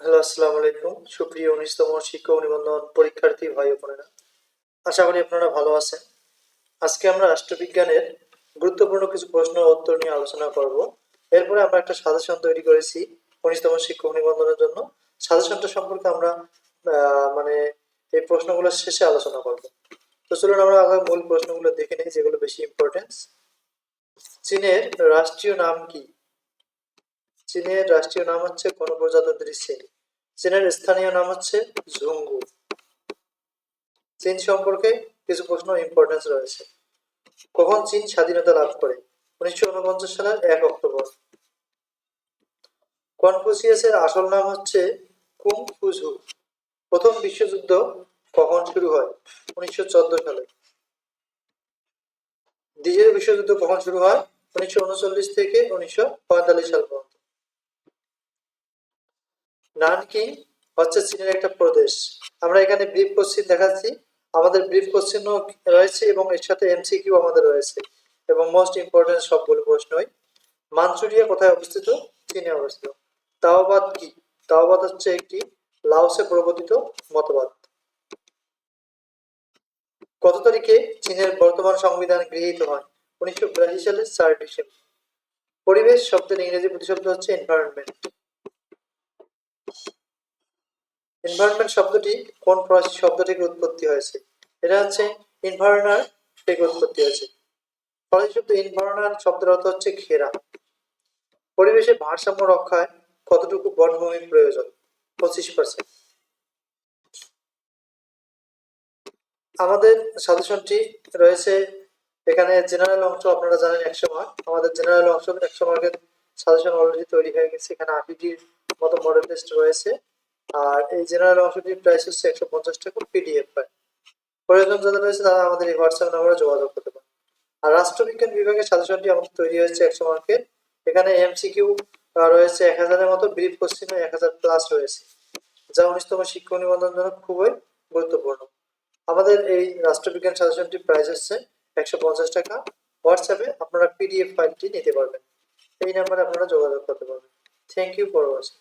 Hello, আসসালামু আলাইকুম। সুপ্রিয় উনিশতম শিক্ষক নিবন্ধন পরীক্ষার্থী ভাই বোনেরা, আশা করি আপনারা ভালো আছেন। আজকে আমরা রাষ্ট্রবিজ্ঞানের গুরুত্বপূর্ণ কিছু প্রশ্ন উত্তর নিয়ে আলোচনা করব। এরপরে আমরা একটা সাজেশন তৈরি করেছি উনিশতম শিক্ষক নিবন্ধনের জন্য। সাজেশনটা সম্পর্কে আমরা মানে এই প্রশ্নগুলো শেষে আলোচনা করব। তো চলুন আমরা আগে মূল প্রশ্নগুলো দেখে নিই, যেগুলো বেশি ইম্পর্টেন্স চীনের রাষ্ট্রীয় নাম কি? চীনের রাষ্ট্রীয় নাম হচ্ছে গণপ্রজাতন্ত্রী চীন। চীনের স্থানীয় নাম হচ্ছে ঝুঙ্গু চীন সম্পর্কে কিছু প্রশ্ন ইম্পর্টেন্স রয়েছে। কখন চীন স্বাধীনতা লাভ করে? উনিশশো উনপঞ্চাশ সালের এক অক্টোবর। কনফুসিয়াসের আসল নাম হচ্ছে কুং ফুঝু প্রথম বিশ্বযুদ্ধ কখন শুরু হয়? উনিশশো চোদ্দ সালে। দ্বিতীয় বিশ্বযুদ্ধ কখন শুরু হয়? উনিশশো উনচল্লিশ থেকে উনিশশো পঁয়তাল্লিশ সাল পর্যন্ত। নানকিং হচ্ছে চীনের একটা প্রদেশ। আমরা এখানে ব্রিফ কোশ্চিন দেখাচ্ছি। আমাদের ব্রিফ কোশ্চিনও রয়েছে এবং এর সাথে এমসিকিউ আমাদের রয়েছে। এবং মোস্ট ইম্পর্টেন্ট সবগুলো প্রশ্নই। মানচুরিয়া কোথায় অবস্থিত? চীনে অবস্থিত। তাওবাদ কি? তাওবাদ হচ্ছে একটি লাওসে প্রবর্তিত মতবাদ। কত তারিখে চীনের বর্তমান সংবিধান গৃহীত হয়? উনিশশো বিরাশি সালের চার ডিসেম্বর। পরিবেশ শব্দের ইংরেজি প্রতিশব্দ হচ্ছে এনভায়রনমেন্ট এনভায়রনমেন্ট শব্দটি কোন ফরাসি শব্দ থেকে উৎপত্তি হয়েছে? এটা হচ্ছে এনভায়রনার থেকে উৎপত্তি হয়েছে। ফরাসি শব্দ এনভায়রনার শব্দের অর্থ হচ্ছে ঘেরা। পরিবেশে ভারসাম্য রক্ষায় কতটুকু বনভূমি প্রয়োজন? পঁচিশ পার্সেন্ট আমাদের সাজেশনটি রয়েছে এখানে জেনারেল অংশ, আপনারা জানেন একশো মার্ক আমাদের জেনারেল অংশ একশো মার্কের সাজেশন অলরেডি তৈরি হয়ে গেছে। এখানে আশিটির মতো মডেল টেস্ট রয়েছে। আর এই জেনারেল অংশটির প্রাইস হচ্ছে একশো পঞ্চাশ টাকা পিডিএফ ফাইল প্রয়োজন যাদের রয়েছে তারা আমাদের এই হোয়াটসঅ্যাপ নম্বরে যোগাযোগ করতে পারে। আর রাষ্ট্রবিজ্ঞান বিভাগের সাজেশনটি আমাদের তৈরি হয়েছে একশো মার্কের এখানে এমসিকিউ রয়েছে এক হাজারের মতো ব্রিফ কোশ্চিন এক হাজার প্লাস রয়েছে। যা উনিশতম শিক্ষক নিবন্ধন জন্য খুবই গুরুত্বপূর্ণ। আমাদের এই রাষ্ট্রবিজ্ঞান সাজেশনটির প্রাইস হচ্ছে একশো পঞ্চাশ টাকা। হোয়াটসঅ্যাপে আপনারা পিডিএফ ফাইলটি নিতে পারবেন। এই নাম্বারে আপনারা যোগাযোগ করতে পারবেন। Thank you for watching